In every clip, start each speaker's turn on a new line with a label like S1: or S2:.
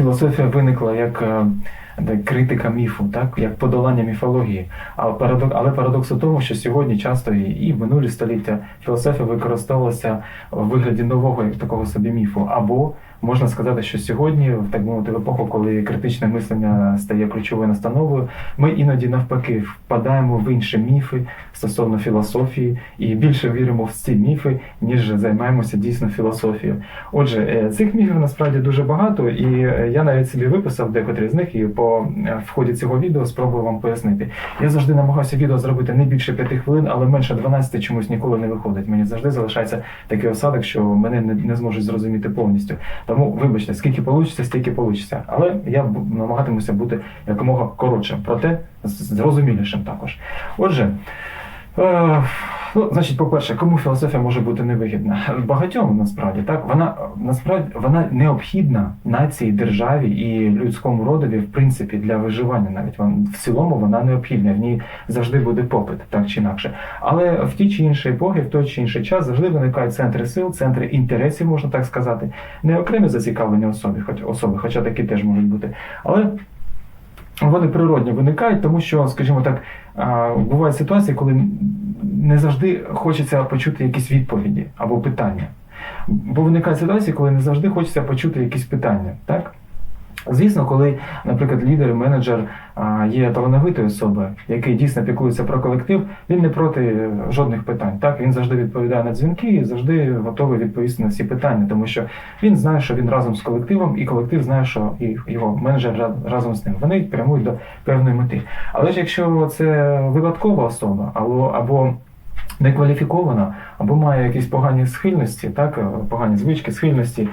S1: філософія виникла як е, критика міфу, так як подолання міфології. Але парадокс, але парадокс у тому, що сьогодні часто і, і в минулі століття філософія використовувалася в вигляді нового як такого собі міфу. Або можна сказати, що сьогодні, в так мовити, в епоху, коли критичне мислення стає ключовою настановою, ми іноді навпаки впадаємо в інші міфи стосовно філософії і більше віримо в ці міфи, ніж займаємося дійсно філософією. Отже, е, цих міфів насправді дуже багато, і е, я навіть собі виписав декотрі з них, і по е, в ході цього відео спробую вам пояснити. Я завжди намагаюся відео зробити не більше 5 хвилин, але менше 12 чомусь ніколи не виходить. Мені завжди залишається такий осадок, що мене не, не зможуть зрозуміти повністю. Тому вибачте, скільки вийде, стільки вийде. Але я намагатимуся бути якомога коротшим, проте зрозумілішим також. Отже. Е, Ну, значить, по-перше, кому філософія може бути невигідна? Багатьом насправді так. Вона насправді вона необхідна нації, державі і людському родові, в принципі, для виживання. Навіть вон в цілому вона необхідна. В ній завжди буде попит, так чи інакше. Але в ті чи інші епохи, в той чи інший час завжди виникають центри сил, центри інтересів, можна так сказати, не окремі зацікавлені особи, хоч особи, хоча такі теж можуть бути. Але вони природньо виникають, тому що, скажімо так, бувають ситуації, коли не завжди хочеться почути якісь відповіді або питання. Бо виникають ситуації, коли не завжди хочеться почути якісь питання. Так? Звісно, коли, наприклад, лідер, менеджер є талановитою особою, який дійсно піклується про колектив, він не проти е, жодних питань. Так він завжди відповідає на дзвінки і завжди готовий відповісти на всі питання, тому що він знає, що він разом з колективом, і колектив знає, що і його менеджер разом з ним. Вони прямують до певної мети. Але ж якщо це випадкова особа, або або некваліфікована, або має якісь погані схильності, так, погані звички, схильності,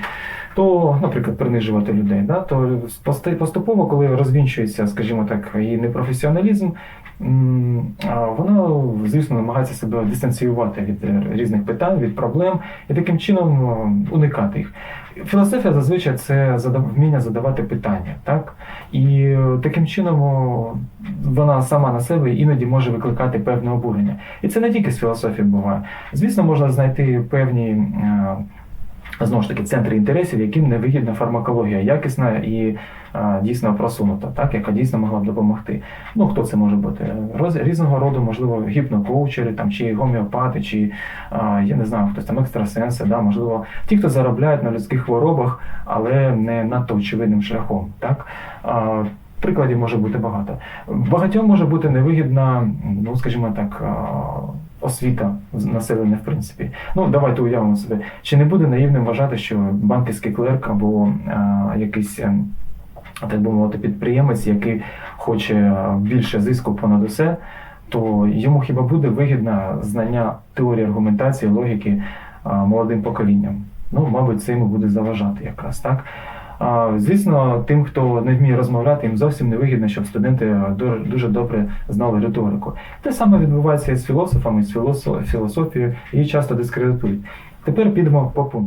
S1: то, наприклад, принижувати людей, да, то поступово, коли розвінчується, скажімо так, її непрофесіоналізм, вона, звісно, намагається себе дистанціювати від е, різних питань, від проблем і таким чином е, уникати їх. Філософія зазвичай це вміння задавати питання, так? І е, таким чином вона сама на себе іноді може викликати певне обурення. І це не тільки з філософії буває. Звісно, можна знайти певні. Знову ж таки, центри інтересів, яким не вигідна фармакологія, якісна і а, дійсно просунута, так, яка дійсно могла б допомогти. Ну, хто це може бути? Роз, різного роду, можливо, гіпнокоучери, там, чи гомеопати, чи а, я не знаю, хтось там екстрасенси, да, можливо, ті, хто заробляють на людських хворобах, але не надто очевидним шляхом. Так? А, Прикладів може бути багато. Багатьом може бути невигідна, ну скажімо так, освіта населення, в принципі. Ну, давайте уявимо себе. Чи не буде наївним вважати, що банківський клерк або а, якийсь. ем, так би мовити, підприємець, який хоче більше зиску понад усе, то йому хіба буде вигідне знання теорії аргументації, логіки а, молодим поколінням? Ну, мабуть, це йому буде заважати якраз так. Звісно, тим, хто не вміє розмовляти, їм зовсім не вигідно, щоб студенти дуже добре знали риторику. Те саме відбувається і з філософами, і з філосо- філософією, її часто дискредитують. Тепер підемо по пунктам.